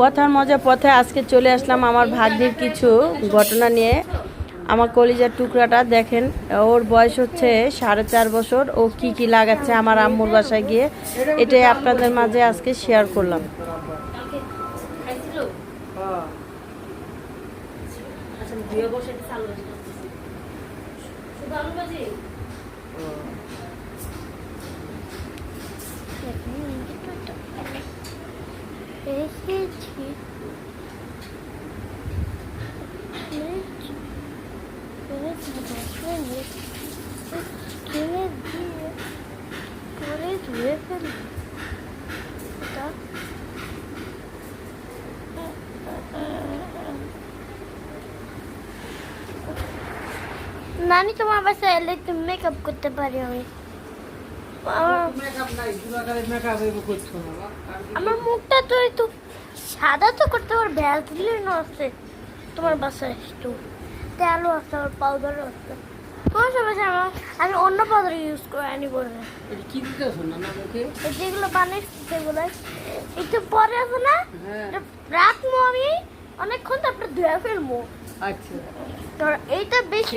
কথার মজা পথে আজকে চলে আসলাম আমার ভাগ্যের কিছু ঘটনা নিয়ে। আমার কলিজার টুকরাটা দেখেন, ওর বয়স হচ্ছে সাড়ে চার বছর। ও কি কি লাগাচ্ছে আমার আম্মুর বাসায় গিয়ে, এটাই আপনাদের মাঝে আজকে শেয়ার করলাম। এসেছি কিনে দিয়ে পরে ধুয়ে ফেলি এটা নানি তোমার বাসায় এলে তুমি মেকআপ করতে পারি আমি আমার আমার মুখটা তো একটু সাদা তো করতে পার ভ্যাসলিন আছে। তোমার বাসায় একটু তেলও আছে আমার পাউডারও আছে। তোমার আমার আমি অন্য পাউডার ইউজ করে আনি বলে যেগুলো বানিয়েছি সেগুলো। একটু পরে আছে না? হ্যাঁ। রাখব আমি অনেকক্ষণ তারপরে ধুয়ে ফেলব। আচ্ছা। এইটা বেশি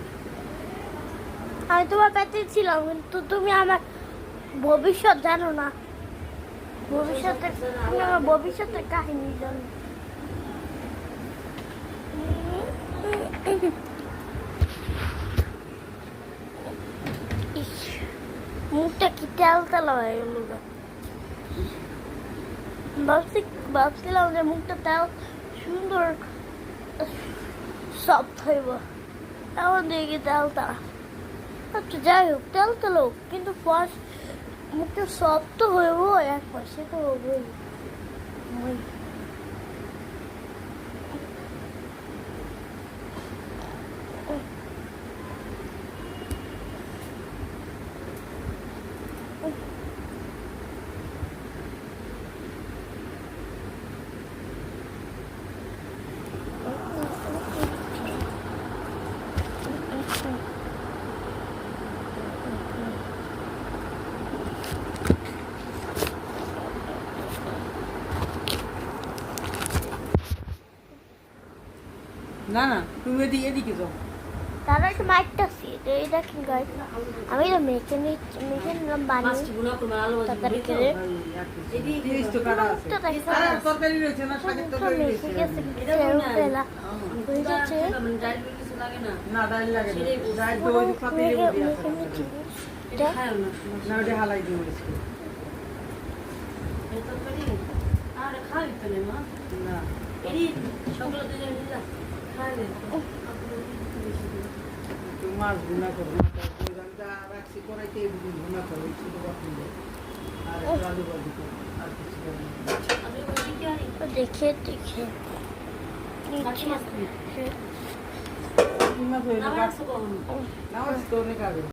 তোমার পেতে ছিলাম, কিন্তু তুমি আমার ভবিষ্যৎ জানো না। ভবিষ্যতে তুমি আমার ভবিষ্যতের কাহিনী জানো। মুখটা কি তেল তেল হয়ে গেল। ভাবছি, ভাবছিলাম যে মুখটা তেল সুন্দর, সফট হইব। এমন দেখি তেল তারা আচ্ছা যাই হোক, তেল তো লোক কিন্তু ফার্স্ট মুখটা সফট তো হইব এক পাশে তো হবেই। না না তুমি এদিকে এদিকে যাও তারা একটু সিট এটা কি গাইড আমি তো মেখে মেখে নিলাম বানিয়ে করে তরকারি রয়েছে না শাকের তরকারি রয়েছে গেছে ফেলা হয়ে যাচ্ছে না ডাল লাগে না ডাল তো ওই যে পাতিলে মেখে বসে আছে। মেখে নিচ্ছি এটা না ওটা হালাই দিয়ে বলেছি না তুমি মাছ ভুনা করো না তারপরে রান্না রাখছি কড়াইতে ভুনা করো এই ছোট বাটি আর আলু বাজি করো আর কিছু দেখে দেখে নিচ্ছি মাছ